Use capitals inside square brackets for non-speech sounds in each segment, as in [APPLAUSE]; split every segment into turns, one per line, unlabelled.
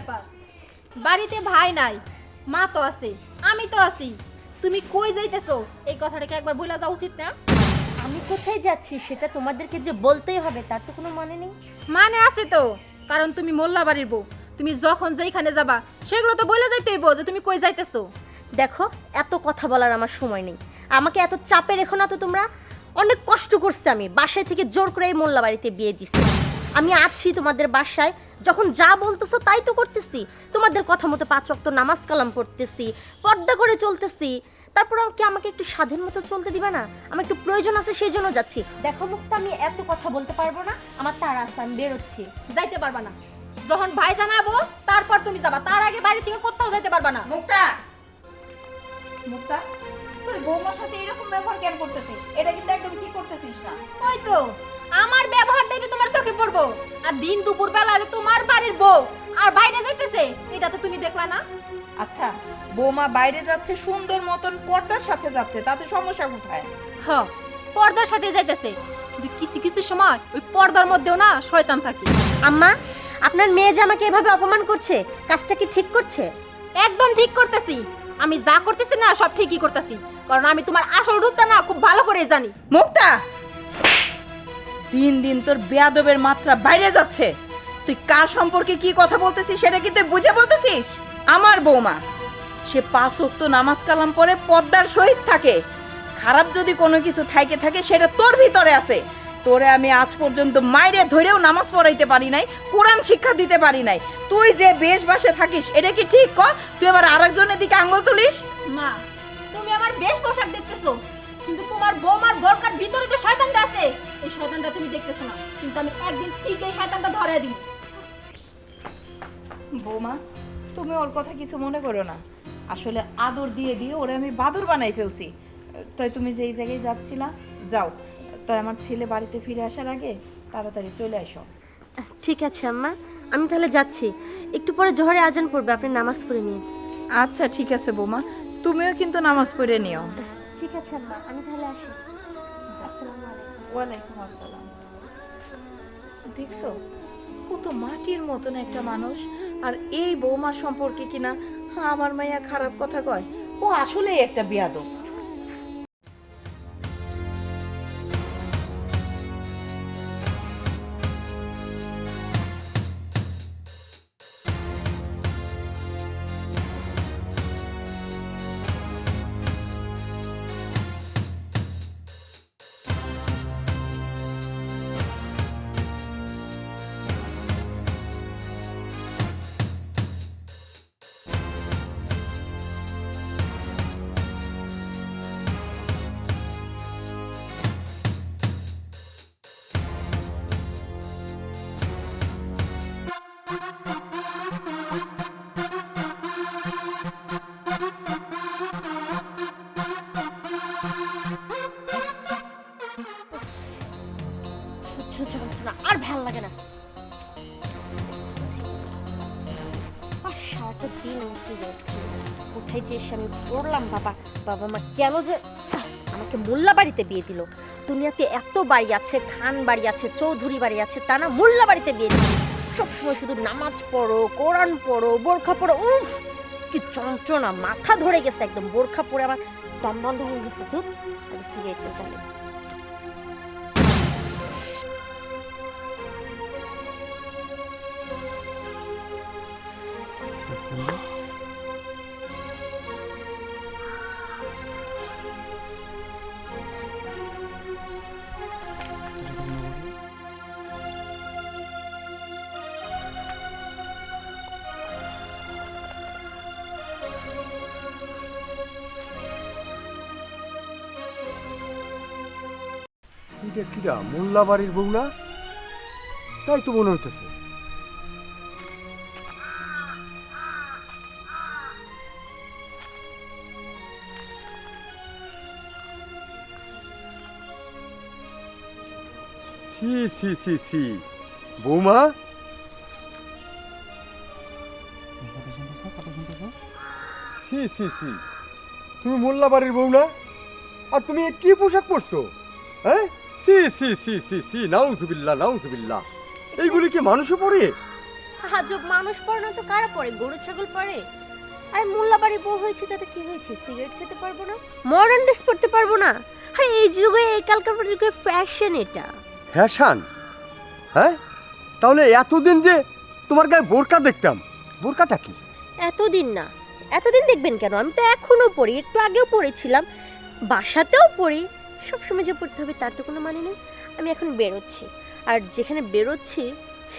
ব্যাপার। বাড়িতে ভাই নাই মা তো আছে আমি তো আছি। তুমি কই যাইতেছো? এই কথাটাকে একবার বলে যাওয়া উচিত না।
আমি কোথায় যাচ্ছি সেটা তোমাদেরকে যে বলতেই হবে তার তো কোনো মানে নেই।
মানে আছে তো কারণ তুমি মোল্লা বাড়ির বউ। তুমি যখন যেইখানে যাবা সেগুলো তো বলে যাইতে হইব যে তুমি কই যাইতেছো।
দেখো এত কথা বলার আমার সময় নেই। আমাকে এত চাপে রেখো না তো তোমরা। অনেক কষ্ট করছে আমি। বাসায় থেকে জোর করে এই মোল্লা বাড়িতে বিয়ে দিছি। আমি আছি তোমাদের বাসায় যখন যা বলতেছো তাই তো করতেছি। তোমাদের কথা মতো পাঁচ অক্ত নামাজ কালাম পড়তেছি পর্দা করে চলতেছি। তারপর কি আমাকে একটু স্বাধীন মতো চলতে দিবে না? আমার একটু প্রয়োজন আছে সেই জন্য যাচ্ছি। দেখো মুক্তা আমি এত কথা বলতে পারব না আমার তাড়া আছে আমি বেরোচ্ছি
যাইতে পারবা না। যখন ভাই জানাব তারপর তুমি যাবা। তার আগে বাইরে থেকে কোথাও যাইতে পারবা না।
মুক্তা!
মুক্তা? তুই বৌমার সাথে এরকম ব্যবহার কেন করতেছিস? এটা কিন্তু একদম ঠিক করতেছিস না। ওই তো? আমার ব্যবহার দেখে তোমার চোখে পড়ব। আর দিন দুপুর বেলা তোমার বাড়ির বউ আর বাইরে যাইতেছে এটা তো তুমি দেখলা না?
আচ্ছা বৌমা বাইরে যাচ্ছে সুন্দর মতন পর্দার সাথে যাচ্ছে তাতে সমস্যা কোথায়?
হ পর্দার সাথে যাইতেছে। কিন্তু কিছু কিছু সময় ওই পর্দার মধ্যেও না শয়তান থাকে।
আম্মা আপনার মেয়ে যে আমাকে এভাবে অপমান করছে কাজটা কি ঠিক করছে?
একদম ঠিক করতেছি। আমি যা করতেছি না, সব ঠিকই করতেছি। কারণ আমি তোমার আসল রূপটা না খুব ভালো করে জানি।
মুক্তা! দিন দিন তোর বেয়াদবের মাত্রা বাইরে যাচ্ছে। তুই কার সম্পর্কে কি কথা বলতেছিস সেটা কি তুই বুঝে বলতেছিস? আমার বৌমা, সে পাঁচ ওয়াক্ত নামাজ কালাম পরে পদ্মার সহিত থাকে। খারাপ যদি কোনো কিছু থাকে থাকে, সেটা তোর ভিতরে আছে। তোরে আমি আজ পর্যন্ত মাইরে ধরেও নামাজ পড়াইতে পারি নাই কোরআন শিক্ষা দিতে পারি নাই। তুই যে বেশ বাসে থাকিস এটা কি ঠিক কর? তুই আবার আরেকজনের দিকে আঙ্গুল তুলিস?
মা তুমি আমার বেশ পোশাক দেখতেছো কিন্তু তোমার বৌমার বোরকার ভিতরে যে শয়তানটা আছে। এই শয়তানটা তুমি দেখতেছো না কিন্তু আমি একদিন ঠিক এই শয়তানটা ধরে দিই
বৌমা তুমি ওর কথা কিছু মনে করো না। আসলে আদর দিয়ে দিয়ে ওরে আমি বাদর বানাই ফেলছি। তাই তুমি যেই জায়গায় যাচ্ছিলা যাও। তাই আমার ছেলে বাড়িতে ফিরে আসার আগে তাড়াতাড়ি চলে আসো।
ঠিক আছে আম্মা। আমি তাহলে যাচ্ছি। একটু পরে জোহরে আজান পড়বে আপনি নামাজ পড়ে নিন।
আচ্ছা ঠিক আছে বৌমা। তুমিও কিন্তু নামাজ পড়ে নিও।
ঠিক আছে আম্মা। আমি তাহলে আসি। আসসালামু আলাইকুম।
ওয়ালাইকুম আসসালাম। দেখছ কত মাটির মতন একটা মানুষ। আর এই বৌমার সম্পর্কে কিনা আমার মাইয়া খারাপ কথা কয়। ও আসলেই একটা বিয়াদব।
যে আমি পড়লাম বাবা। বাবা মা, কেন যে আমাকে মোল্লা বাড়িতে বিয়ে দিল। দুনিয়াতে এত বাড়ি আছে, খান বাড়ি আছে, চৌধুরী বাড়ি আছে, তা না মোল্লা বাড়িতে বিয়ে দিল। সবসময় শুধু নামাজ পড়ো, কোরআন পড়ো, বোরখা পড়ো, উফ! কি যন্ত্রণা, মাথা ধরে গেছে একদম বোরখা পরে আমার দম বন্ধ হয়ে গেছে খুব আগে সিগারেটটা চালে
এটা কিরা মোল্লা বাড়ির বউ না? তাই তো মনে হইতেছে। সি সি সি সি বৌমা? সি সি সি তুমি মোল্লা বাড়ির বউ না? আর তুমি কি পোশাক পরছো? হ্যাঁ? সি সি সি সি সি নাউজুবিল্লাহ নাউজুবিল্লাহ। এইগুলি কি মানুষে পরে
হাজব মানুষ পড়ে না তো কারা পড়ে? গরু ছাগল পড়ে? আর মোল্লাবাড়ি বউ হয়েছে তাতে কি হয়েছে? সিগারেট খেতে পারব না? মডার্ন ড্রেস পরতে পারব না? আরে এই যুগে এই কালকার যুগে ফ্যাশন এটা।
ফ্যাশন? হ্যাঁ? তাহলে এতদিন যে তোমার গায়ে বোরকা দেখতাম বোরকাটা কি?
এতদিন না। এতদিন দেখবেন কেন? আমি তো এখনও পড়ি একটু আগেও পড়েছিলাম। বাসাতেও পড়ি। সবসময় যে পড়তে হবে তার তো কোনো মানে নেই। আমি এখন বেরোচ্ছি। আর যেখানে বেরোচ্ছি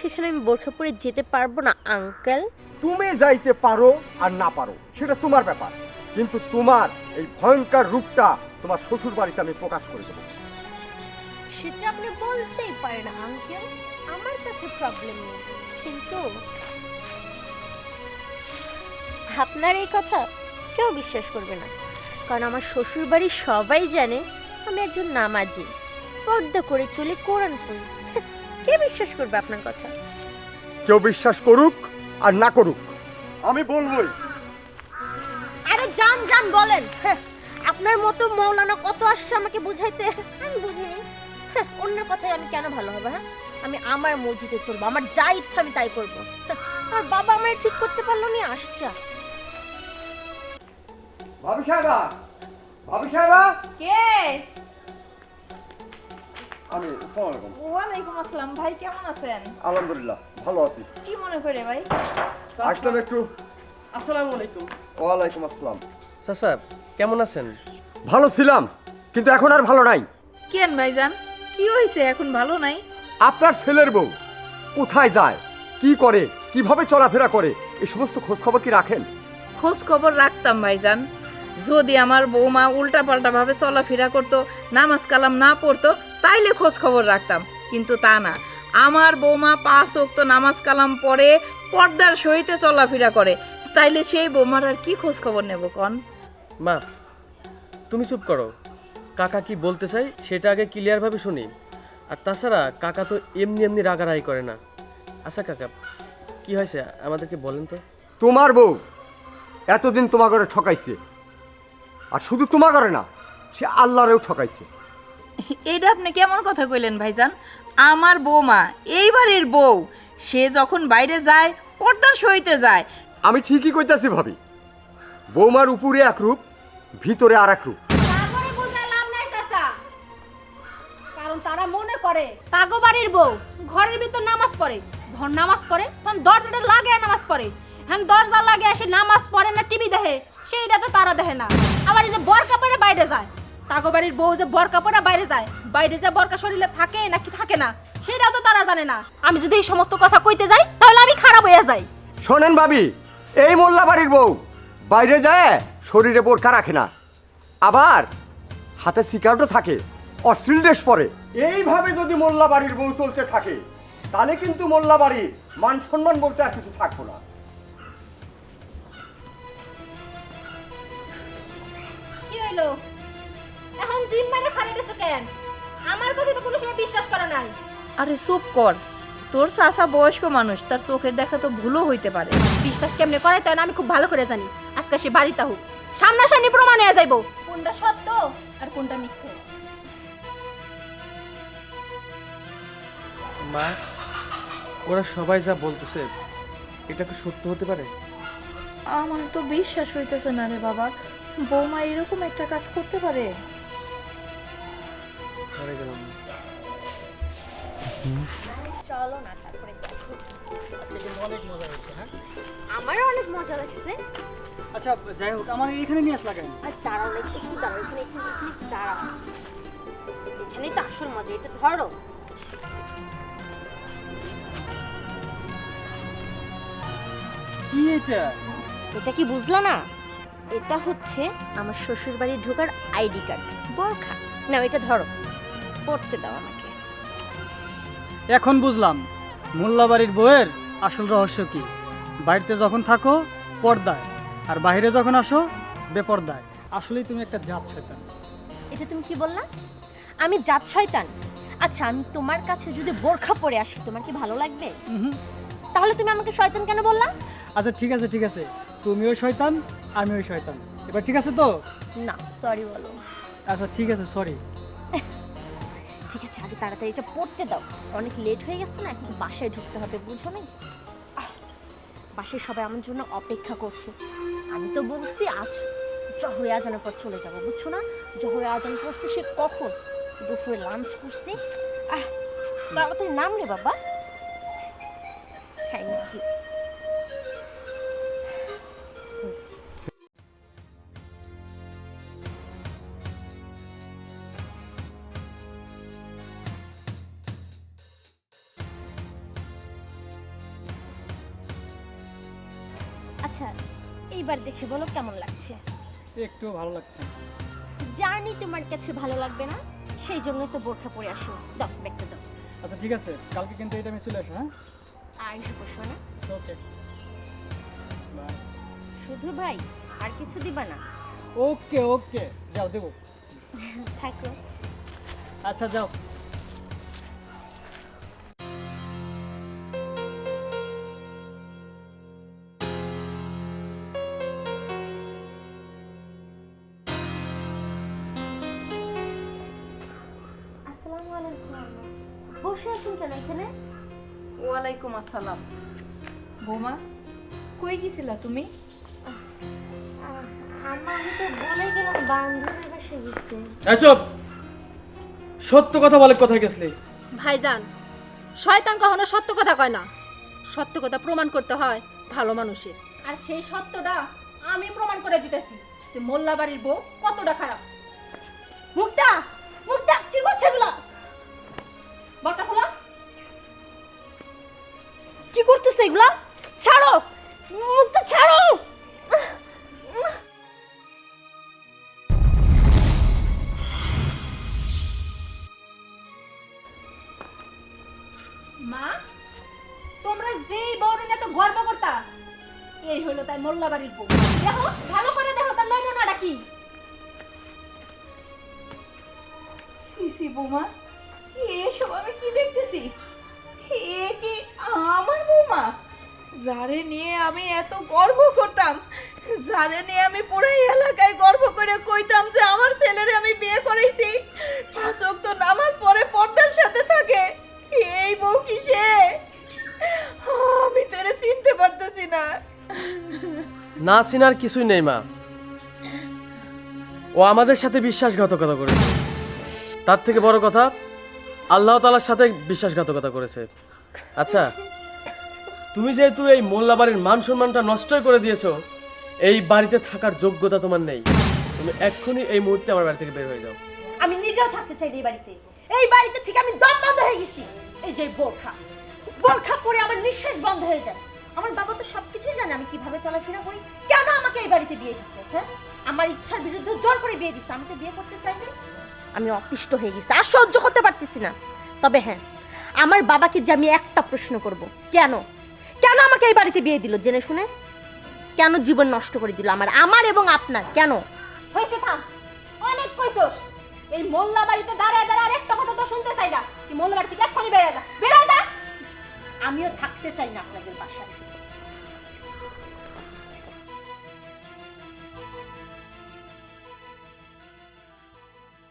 সেখানে আমি বোরখা পরে যেতে পারব না আঙ্কেল।
তুমি যাইতে পারো আর না পারো সেটা তোমার ব্যাপার। কিন্তু তোমার এই ভয়ঙ্কর রূপটা তোমার শ্বশুর বাড়িতে আমি প্রকাশ করে দেবো।
সেটা আপনি বলতেই পারেন আঙ্কেল। আমার কাছে প্রবলেম নেই। কিন্তু আপনার এই কথা কেউ বিশ্বাস করবে না। কারণ আমার শ্বশুর বাড়ির সবাই জানে আমি একজন নামাজি। পর্দা করে চলে কোরআন পড়ি। [LAUGHS] কে বিশ্বাস করবে আপনার কথা?
কেউ বিশ্বাস করুক আর না করুক আমি বলবোই
আরে জান জান বলেন। [LAUGHS] আপনার মতো মৌলানা কত আসছে আমাকে বুঝাইতে? [LAUGHS] আমি বুঝিনি। অন্যের কথায় আমি কেন ভালো হবে হ্যাঁ? আমি আমার মসজিদে চলবো আমার যা ইচ্ছা আমি তাই করব। আর বাবা আমার ঠিক করতে পারল না আসছে।
ভাবি সাহেবা ভাবি সাহেবা?
কে?
আমি আসসালামু আলাইকুম।
ওয়ালাইকুম আসসালাম। ভাই কেমন আছেন?
আলহামদুলিল্লাহ ভালো আছি।
কি মনে করে ভাই?
আসলাম একটু।
আসসালামু আলাইকুম।
ওয়ালাইকুম আসসালাম।
চাচা কেমন আছেন?
ভালো ছিলাম কিন্তু এখন আর ভালো নাই।
কেন ভাইজান? কি হয়েছে এখন ভালো নাই?
আপনার ছেলের বউ কোথায় যায়? কি করে? কীভাবে চলাফেরা করে? এই সমস্ত খোঁজ খবর কি রাখেন?
খোঁজ খবর রাখতাম ভাইজান। যদি আমার বৌমা উল্টা পাল্টা ভাবে চলাফেরা করতো নামাজ কালাম না পড়তো তাইলে খোঁজ খবর রাখতাম। কিন্তু তা না। আমার বৌমা পাঁচ ওক্ত নামাজ কালাম পড়ে পর্দার সহিতে চলাফেরা করে। তাইলে সেই বৌমার আর কি খোঁজ খবর নেব কন?
মা তুমি চুপ করো। কাকা কি বলতে চাই সেটা আগে ক্লিয়ারভাবে শুনি। আর তাছাড়া কাকা তো এমনি এমনি রাগারাগি করে না। আচ্ছা কাকা কি হয়েছে? আমাদেরকে বলেন তো।
তোমার বউ এতদিন তোমার ঘরে ঠকাইছে। আর শুধু তোমার ঘরে না সে আল্লাহরেও ঠকাইছে।
এটা আপনি কেমন কথা কইলেন ভাইজান? আমার বৌমা এই বাড়ির বউ সে যখন বাইরে যায় পর্দার সহিতে যায়।
আমি ঠিকই কইতাছি ভাবি। বৌমার উপরে এক রূপ ভিতরে আর এক রূপ।
তারপরে বুঝে লাভ নাই চাচা। কারণ তারা মনে করে তাগো বাড়ির বউ ঘরের ভিতর নামাজ পড়ে। ঘর নামাজ পড়ে তখন দরজাটা লাগে নামাজ পড়ে। হ্যাঁ দরজা লাগে এসে নামাজ পড়ে না টিভি দেখে। সেইটা তো তারা দেখে না। আবার এই যে বরকা পরে বাইরে যায়। তাগো বাড়ির বউ যে বরকা পরে বাইরে যায়, বাইরে যে বরকা শরীরে থাকে নাকি থাকে না সেটাও তো তারা জানে না। আমি যদি এই সমস্ত কথা কইতে যাই, তাহলে আমি খারাপ হয়ে যাই।
শোনেন ভাবি, এই মোল্লা বাড়ির বউ বাইরে যায়, শরীরে বোরখা রাখে না। আবার হাতে সিগারেটও থাকে, অশ্লীল ড্রেস পরে। এইভাবে যদি মোল্লা বাড়ির বউ চলতে থাকে, তাহলে কিন্তু মোল্লা বাড়ির মান সম্মান বলতে আর কিছু থাকব না।
হইল এখন জিম মেরে খালি গেছো কেন? আমার কথা তো কোনো সময় বিশ্বাস করে নাই।
আরে চুপ কর। তোর চাষা বয়স্ক মানুষ তার চোখের দেখা তো ভুলও হইতে পারে।
বিশ্বাস কেমনে করে তাই না আমি খুব ভালো করে জানি। আজকে সে বাড়িতে হোক। সামনাসামনি প্রমাণ হয়ে যাইব। কোনটা সত্য আর কোনটা মিথ্যে?
মা ওরা সবাই যা বলতেছে এটা কি সত্য হতে পারে?
আমার তো বিশ্বাস হইতেছে না রে বাবা। বৌমা এরকম একটা কাজ করতে পারে?
চলো না তারপরে দেখো আমারও অনেক মজা লাগছে
আচ্ছা যাই হোক আমার এখানে নিয়ে আসলা কেন?
আর দাঁড়াও না একটু একটু দাঁড়াও এখানে এখানে এখানে একটু দাঁড়াও। এখানেই তো আসল মজা এটা ধরো।
কি এটা?
এটা কি বুঝলা না? এটা হচ্ছে আমার শ্বশুর বাড়ি ঢোকার আইডি কার্ড। বরখা না এটা ধরো। পড়তে দাও আমাকে।
এখন বুঝলাম মোল্লাবাড়ির বউয়ের আসল রহস্য কি? বাড়িতে যখন থাকো পর্দায়। আর বাইরে যখন আসো বেপর্দায়। আসলেই তুমি একটা জাত শয়তান।
এটা তুমি কি বললা? আমি জাত শয়তান? আচ্ছা আমি তোমার কাছে যদি বোরখা পরে আসি তোমার কি ভালো লাগবে। তাহলে তুমি আমাকে শয়তান কেন বললা?
আচ্ছা ঠিক আছে ঠিক আছে। তুমিও শয়তান আমিও শয়তান। এবার ঠিক আছে তো?
না সরি বলো।
আচ্ছা ঠিক আছে সরি
ঠিক আছে আগে তাড়াতাড়ি এটা পড়তে দাও। অনেক লেট হয়ে গেছে না এখন বাসায় ঢুকতে হবে বুঝো না বাসায় সবাই আমার জন্য অপেক্ষা করছে। আমি তো বলছি আজ জহরে আজানের পর চলে যাব বুঝছ না? জহরে আজান করছে সে কখন? দুপুরে লাঞ্চ করছে। আহ তাড়াতাড়ি নাম রে বাবা। থ্যাংক ইউ এইবার দেখে বলো কেমন লাগছে?
একটু ভালো লাগছে।
জানি তোমার কাছে ভালো লাগবে না? সেই জন্যই তো বোরখা পরে আসো। দাও ব্যাগটা দাও।
আচ্ছা ঠিক আছে। কালকে কিন্তু এই টাইমে চলে আসো হ্যাঁ?
আর এসে বসো না
ওকে বাই
শুধু ভাই আর কিছু দিবা না?
ওকে ওকে যাও দেবো। [LAUGHS]
থাকো।
আচ্ছা যাও।
বসে আছেন কেন এখানে?
ওয়ালাইকুম আসসালাম। বৌমা কই গেছিলা তুমি?
আহ, তো বলে গেলাম বান্ধবীর বাসায় গেছি।
চুপ! সত্য কথা বলে কোথায় গেছলি?
ভাইজান শয়তান কখনো সত্য কথা কয় না। সত্য কথা প্রমাণ করতে হয় ভালো মানুষের। আর সেই সত্যটা আমি প্রমাণ করে দিতেছি যে মোল্লা বাড়ির বউ কতটা খারাপ।
মুক্তা মুক্তা কি করছে এগুলো? কি করতেছে এগুলো? ছাড়ো! মুক্তা ছাড়ো!
মা, তোমরা যেই বউর নিয়ে তো গর্ব করতা, এই হলো তাই মোল্লা বাড়ির বউ। দেখো, ভালো করে দেখো তার নমুনাটা কি।
সিসি বৌমা। দেখতেছি। এ কি আমার বৌমা? যারে নিয়ে আমি এত গর্ব করতাম, যারে নিয়ে আমি পুরো এলাকায় গর্ব করে কইতাম যে আমার ছেলেরে আমি বিয়ে করেছি পাঁচক তো নামাজ পড়ে পর্দার সাথে থাকে। এই বউ কি সে? আমি তোরে চিনতে পারতেছি না।
না চিনার কিছুই নেই, মা। ও আমাদের সাথে বিশ্বাসঘাতকতা করেছে। তার থেকে বড় কথা আল্লাহ তালার সাথে বিশ্বাসঘাতকতা করেছে। আচ্ছা তুমি যেহেতু এই মোল্লাবাড়ির মান সম্মানটা নষ্টই করে দিয়েছ, এই বাড়িতে থাকার যোগ্যতা তোমার নেই। তুমি এক্ষুনি এই মুহূর্তে আমার বাড়ি থেকে বের হয়ে যাও।
আমি নিজেও থাকতে চাই এই বাড়িতে। এই বাড়িতে থেকে আমি দম বন্ধ হয়ে গেছি। এই যে বোরখা। বোরখা পরে আমার নিঃশ্বাস বন্ধ হয়ে যায়। আমার বাবা তো সবকিছুই জানে আমি কীভাবে চলাফেরা করি। কেন আমাকে এই বাড়িতে বিয়ে দিচ্ছে হ্যাঁ? আমার ইচ্ছার বিরুদ্ধে জোর করে বিয়ে দিচ্ছে। আমাকে বিয়ে করতে চাইনি আমি অতিষ্ঠ হয়ে গেছি, আর সহ্য করতে পারতেছি না। তবে হ্যাঁ আমার বাবাকে যে আমি একটা প্রশ্ন করব, কেন? কেন আমাকে এই বাড়িতে বিয়ে দিল, জেনে শুনে? কেন জীবন নষ্ট করে দিল আমার আমার এবং আপনার, কেন?
হয়েছে থাম, অনেক কইছস। এই মোল্লা বাড়িতে দাঁড়ায় দাঁড়ায় আর একটা কথা তো শুনতে চাই না, কি মোল্লা বাড়ি থেকে এক্ষুনি বেড়ে যা বেড়ে যা।
আমিও থাকতে চাই না আপনাদের বাসায়।